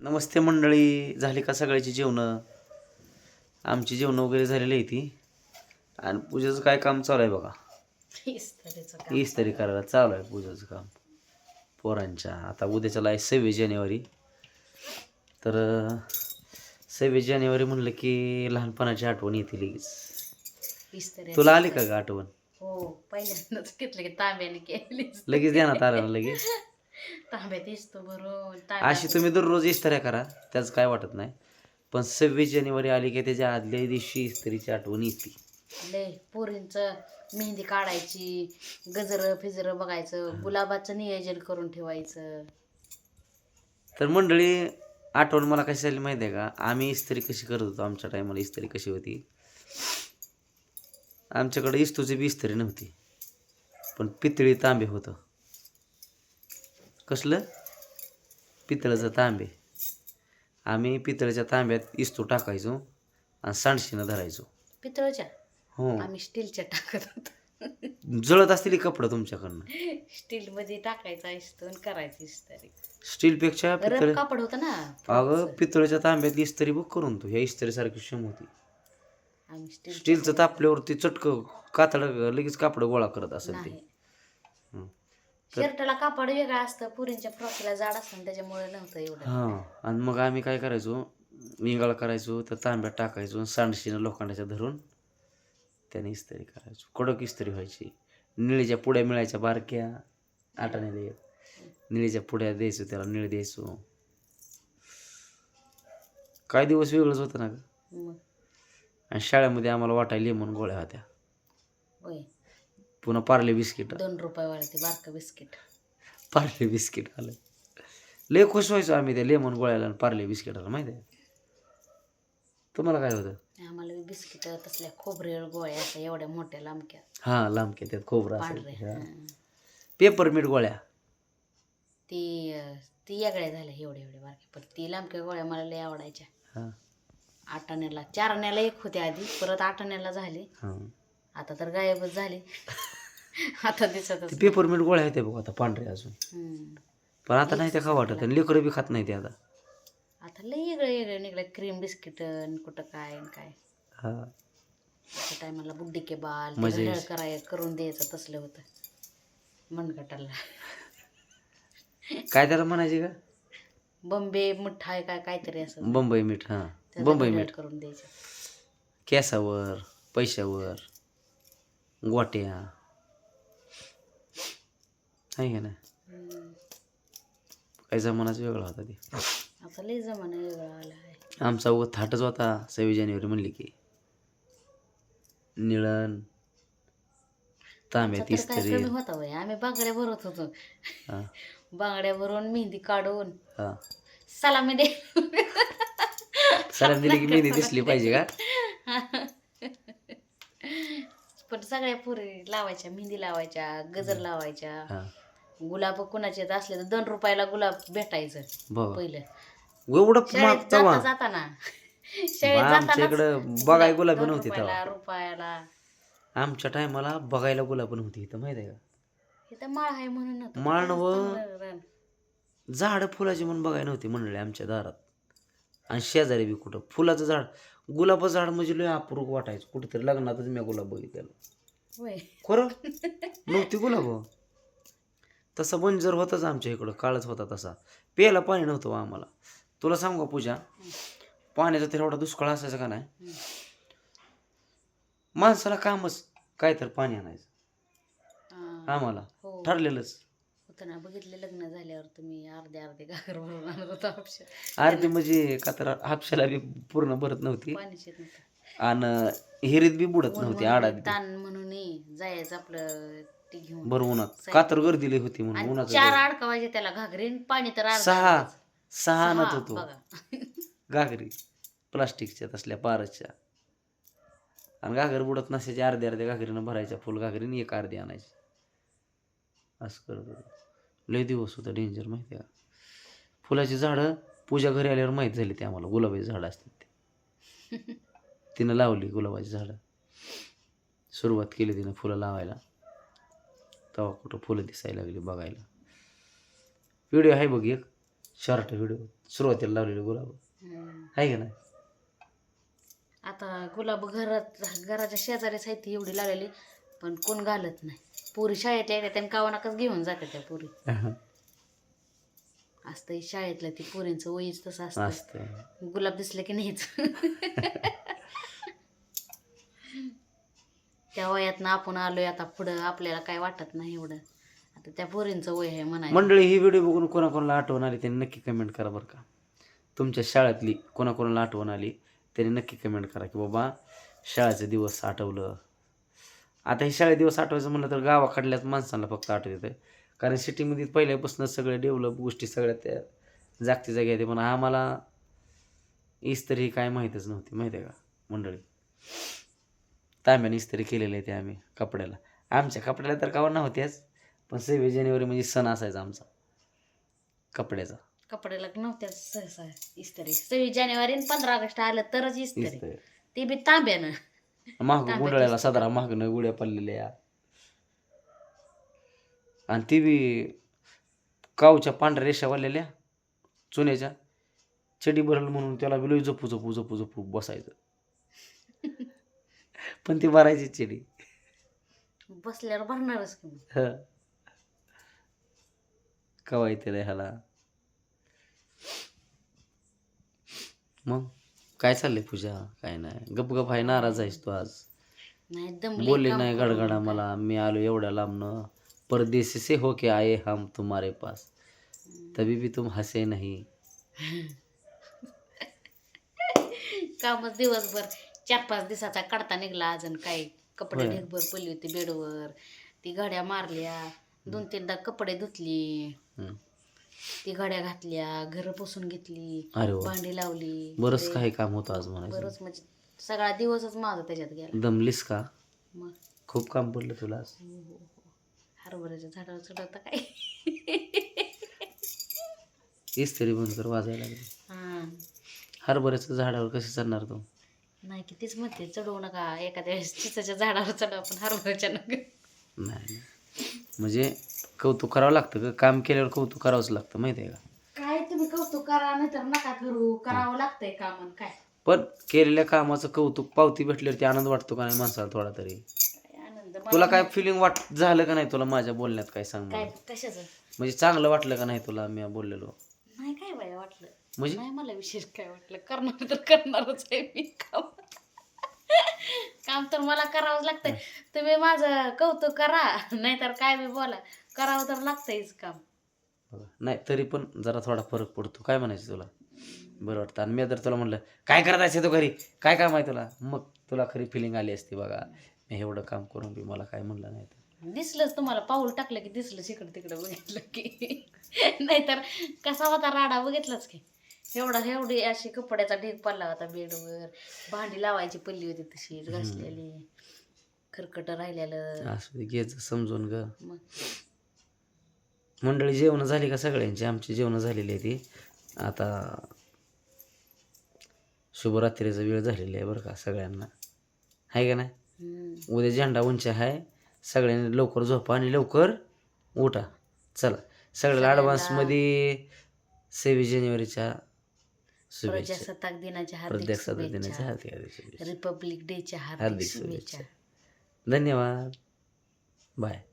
नमस्ते मंडळी झाली का सगळ्याची जेवणं? आमची जेवणं वगैरे झालेली आहे ती. आणि पूजेचं काय काम चालू आहे बघा. इस्त्री करायला चालू आहे पूजेचं काम. पोरांच्या. आता उद्याच्याला आहे सव्वीस जानेवारी. तर सव्वीस जानेवारी म्हणलं की लहानपणाची आठवण येते लगेच. तुला आली का ग आठवण? हो पहिल्यांदाच घेतलं की तांब्याने केली लगेच आलं ना लगेच? तांब्यात इस्तो भरून अशी तुम्ही दररोज इस्त्र्या करा त्याचं काय वाटत नाही. पण सव्वीस जानेवारी आली की त्याच्या आदल्या दिवशी इस्त्रीची आठवण येते. लय पोरींचं मेहंदी काढायची गजर फिजर बघायचं गुलाबाचं नियोजन करून ठेवायचं. तर मंडळी आठवण मला कशी झाली माहिती आहे का? आम्ही इस्त्री कशी करत होतो आमच्या टायमाला इस्त्री कशी होती? आमच्याकडे इस्तूची बी इस्त्री नव्हती. पण पितळी तांबे होतं. कसलं? पितळेचं तांबे. आम्ही पितळेच्या तांब्यात इस्तू टाकायचो आणि सांडशीनं धरायचो. पितळच्या? हो. आम्ही स्टीलच्या टाकत होतो. जळत असतील कपडं तुमच्याकडनं? स्टील मध्ये टाकायचा इस्तो आणि करायची इस्त्री स्टीलपेक्षा पितळ कापड होतं ना अगं पितळेच्या तांब्यात इस्त्री बुक करून तू. ह्या इस्त्रीसारखी क्षम होती. आम्ही स्टील स्टीलचं तापल्यावरती चटकं कातड लगेच कापड गोळा करत असेल ते. नाही. हं. शर्टाला कापड वेगळं असतं पुरींच्या फ्रॉकला जाड असतं त्याच्यामुळे नव्हतं एवढं. हां आणि मग आम्ही काय करायचो विंगाळ करायचो तर तांब्यात टाकायचो सांडशीनं लोखंडाच्या धरून त्याने इस्त्री करायचो. कडक इस्त्री व्हायची. निळीच्या पुड्या मिळायच्या बारक्या आटाने देत निळीच्या पुड्या द्यायचो त्याला निळ द्यायचो. काय दिवस वेगळंच होतं ना गं? मग? आणि शाळेमध्ये आम्हाला वाटायला लेमन गोळ्या होत्या. होय. पुन्हा पार्ले बिस्किट. दोन रुपयावाला ते बारकं बिस्किट. पार्ले बिस्किट आलं. लय खुश व्हायचो आम्ही त्या लेमन गोळ्याला आणि पार्ले बिस्किटाला माहिती आहे? तुम्हाला काय होतं? आम्हाला बिस्किट तसल्या खोबरेळ गोळ्या अशा एवढ्या मोठ्या लांबक्या. हां लांबके त्यात खोबरं पांढरे असेल पेपरमीट गोळ्या. ती अं, ती वेगळ्या झाल्या एवढ्या एवढ्या बारक्या. पण ती लांबक्या गोळ्या मला लय आवडायच्या. हां. आठाण्याला चार आण्याला एक होते आधी परत आठाण्याला झाली. हां. आता तर गायबच झाली. आता दिसतच ते पेपरमीट गोळ्या आहेत बघ आता पांढरे अजून. पण आता नाही त्या खा वाटत. आणि लेकरं बी खात नाही ते आता. आता लय वेगळं वेगळं निघलं क्रीम बिस्किट कुठं काय आणि काय. हां. त्या टायमाला बुड्डी के बाल ते मजा. कराय करून द्यायचं तसलं होतं. मनगटाला. काय त्याला म्हणायचे का? बंबे मिठाई काय काहीतरी असं. बंबई मीठ हां. त्याचं बंबई मीठ. करून द्यायचं. केसावर पैशावर गोट्या. आहे का ना. काही जमानाच वेगळा होता ते. आता लय जमाना वेगळा आला आहे. आमचा व थाटच होता सव्वीस जानेवारी म्हणली की. निळण तांब्यात आता तर काय कमी होता वय आम्ही बांगड्या भरत होतो. हां. बांगड्या भरून मेहंदी काढून. हां. सलामी दे. सलाम दिली की मेहंदी दिसली पाहिजे का? पण सगळ्या पुरी लावायच्या मेहंदी लावायच्या गजर लावायच्या. हां. गुलाब कुणाचे असले तर दोन रुपयाला गुलाब भेटायचं बघा. पहिलं. एवढं शाळेत जाता जाताना. बा, आमच्या जातानाच इकडं बघाय गुलाब दोन नव्हती रुपयाला, तेव्हा रुपयाला. आमच्या टायमाला बघायला गुलाब नव्हती इथं माहिती आहे का? इथं माळ आहे म्हणून नव्हतं. माळ नव्हं. चांगलं रान. झाडं फुलाची म्हणून बघायला नव्हती मंडळी आमच्या दारात. आणि शेजारी बी कुठं? फुलाचं झाड. गुलाबाचं झाड म्हणजे लय अपूर्व वाटायचं. कुठेतरी लग्नातच मी गुलाब बघितलेलं. होय. खरं? नव्हती गुलाब? तसा बंजर होताच आमच्या इकडं काळच होता तसा. प्यायला पाणी नव्हतं आम्हाला. तुला सांगू का पूजा? पाण्याचा तर एवढा दुष्काळ असायचा का नाही. माणसाला कामच काय तर पाणी आणायचं. आम्हाला. हो. ठरलेलंच. होतं ना बघितले लग्न झाल्यावर तुम्ही अर्धे अर्धे घागर भरून आणत होता हापशा. अर्धी म्हणजे का तर हापशाला बी पूर्ण भरत नव्हती. पाणीच येत नव्हतं. आणि हिरीत बी बुडत नव्हती आडात ताण म्हणून जायचं आपलं ती घेऊन. भर उन्हात. का तर गर्दी लई होती म्हणून आणि उन्हाचं चार. अडकवायचे त्याला घागरीन पाणी तर अर्धा सहा. सहा आणत सहा, होतो. बघा. घागरी. प्लास्टिकच्या तसल्या पारच्या आणि घागर बुडत नसायची अर्ध्या अर्ध्या घागरीनं भरायच्या फुल घागरीने एक अर्धी आणायची. असं करत होतो. लय दिवस होतं डेंजर माहिती आहे का? फुलाची झाडं पूजा घरी आल्यावर माहीत झाली ते आम्हाला. गुलाबाची झाडं असतात ते. तिनं लावली गुलाबाची झाडं. सुरुवात केली तिनं फुलं लावायला. तेव्हा कुठं फुलं दिसायला लागली बघायला. व्हिडिओ आहे बघ एक शॉर्ट व्हिडिओ सुरुवातीला लावलेले गुलाब. आहे का नाही? आता गुलाब घरात घराच्या शेजारीच आहेत ती एवढी लावलेली पण कोण घालत नाही. पुरी शाळेतल्या येतात त्यांनी कावानाकच घेऊन जातात त्या पुरी. असतं शाळेतलं ती पुरींचं वयच तसं असतं. असतं. गुलाब दिसले की नाहीच. त्या वयातनं आपण आलोय आता पुढं आपल्याला काय वाटत नाही एवढं. आता त्या पोरींचं वय आहे म्हणायचं. मंडळी ही व्हिडिओ बघून कोणाकोणाला आठवण आली त्यांनी नक्की कमेंट करा बरं का. तुमच्या शाळेतली कोणाकोणाला आठवण आली त्यांनी नक्की कमेंट करा की बाबा शाळेचे दिवस आठवलं. आता हे शाळे दिवस आठवायचं म्हणलं तर गावाकडल्याच माणसांना फक्त आठवतं कारण सिटीमध्ये पहिल्यापासून सगळे डेव्हलप गोष्टी सगळ्या त्या जागती जागी आहेत पण आम्हाला इस्त्री ही काय माहीतच नव्हती माहिती आहे का मंडळी? तांब्याने इस्त्री केलेली आहे ते आम्ही कपड्याला. आमच्या कपड्याला तर कावा नव्हत्याच पण सव्वीस जानेवारी म्हणजे सण असायचा आमचा. कपड्याचा. कपड्याला नव्हत्या सहसा इस्त्री. सव्वीस जानेवारी आणि पंधरा ऑगस्ट आलं तरच इस्त्री. इस्त्री. ते बी तांब्यानं. महाग तांब्याची गुंडाळ्याला इस्त्री. सदरा महागनं गुड्या पडलेल्या. आणि ती बी कावच्या पांढऱ्या रेषा वाढलेल्या चुन्याच्या. चडी भरल म्हणून त्याला बिलो जपू जपू जपू जपू बसायचं. पण ती भरायची चडी. बसल्यावर भरणारच की मग. ह. कवा येते रे ह्याला? मग? काय चाललंय पूजा? काय नाही. गप गप आहे नाराज आहेस तू आज. नाही दमले बोले काम नाही करून गडगडा. मला. मी आलो एवढ्या लांबनं. परदेसी से होके आए हम तुम्हारे पास. तभी भी तुम हसे नहीं. कामच दिवसभर. चार पाच दिवसाचा काढता निघला अजून काय कपडे होय. पडली होती बेडवर. ती घड्या मारल्या. दोन तीनदा कपडे धुतली. हम्म. ती घड्या घातल्या. घर पुसून घेतली. अरे वा. भांडी लावली. बरंच काही काम होतं आज म्हणायचं. बरंच म्हणजे सगळा दिवसच माझा त्याच्यात गेला. दमलीस का? मग? खूप काम पडलं तुला आज. हो, हो, हो. हरभऱ्याच्या झाडावर चढवता काय? तीच तरी बंद कर वाजायला लागली. हा. हरभऱ्याचं झाडावर कसे चढणार तू? नाही की तीच म्हणते चढवू नका एखाद्या वेळेस चिचाच्या झाडावर चढवा पण हरभऱ्याच्या नका नाही. म्हणजे कौतुक करावं लागतं का? काम केल्यावर कौतुक करावंच लागतं माहिती आहे का? काय तुम्ही कौतुक करा नाहीतर नका करू. करावं लागतंय कामन काय? पण केलेल्या कामाचं कौतुक पावती भेटल्यावरती आनंद वाटतो का नाही माणसाला थोडा तरी? तुला काय फिलिंग वाट झालं का नाही तुला माझ्या बोलण्यात काय सांग मला काय कशाचं? म्हणजे चांगलं वाटलं का नाही तुला मी बोललेलो? नाही काय बाय वाटलं. म्हणजे? नाही मला विशेष काय वाटलं? करणार तर करणारच आहे मी काम काम तर मला करावंच लागतंय. तुम्ही माझं कौतुक करा नाहीतर काय बी बोला. करावं तर लागतंयच काम. बघा. नाही तरी पण जरा थोडा फरक पडतो. काय म्हणायचं तुला? बरं वाटतं. आणि मी जर तुला म्हणलं काय करत आहे तो घरी? काय काम आहे तुला? मग तुला खरी फिलिंग आली असती बघा. मी एवढं काम करून बी मला काय म्हणलं नाही तर. दिसलंच तुम्हाला पाऊल टाकलं की दिसलंच इकडं तिकडं बघितलं की. नाहीतर कसा होता राडा बघितलाच की. एवढा एवढी अशी कपड्याचा ढीग पडला होता बेडवर. भांडी लावायची पडली होती तशीच घासलेली. खरकट राहिलेलं. असं घ्यायचं समजून ग. मंडळी जेवणं झाली का सगळ्यांची? आमची जेवणं झालेली आहे ती. आता शुभरात्रीचा वेळ झालेला आहे बरं का सगळ्यांना. आहे का नाही. उद्या झेंडा उंची आहे सगळ्यांनी लवकर झोपा आणि लवकर उठा. चला. सगळ्याला ॲडव्हान्समध्ये सव्वीस जानेवारीच्या शुभेच्छा प्रजासत्ताक दिनाच्या हार्दिक दिनाच्या शुभेच्छा. हार्दिक हार्दिक शुभेच्छा. रिपब्लिक डेच्या हार्दिक हार्दिक शुभेच्छा. शुभेच्छा. धन्यवाद. बाय.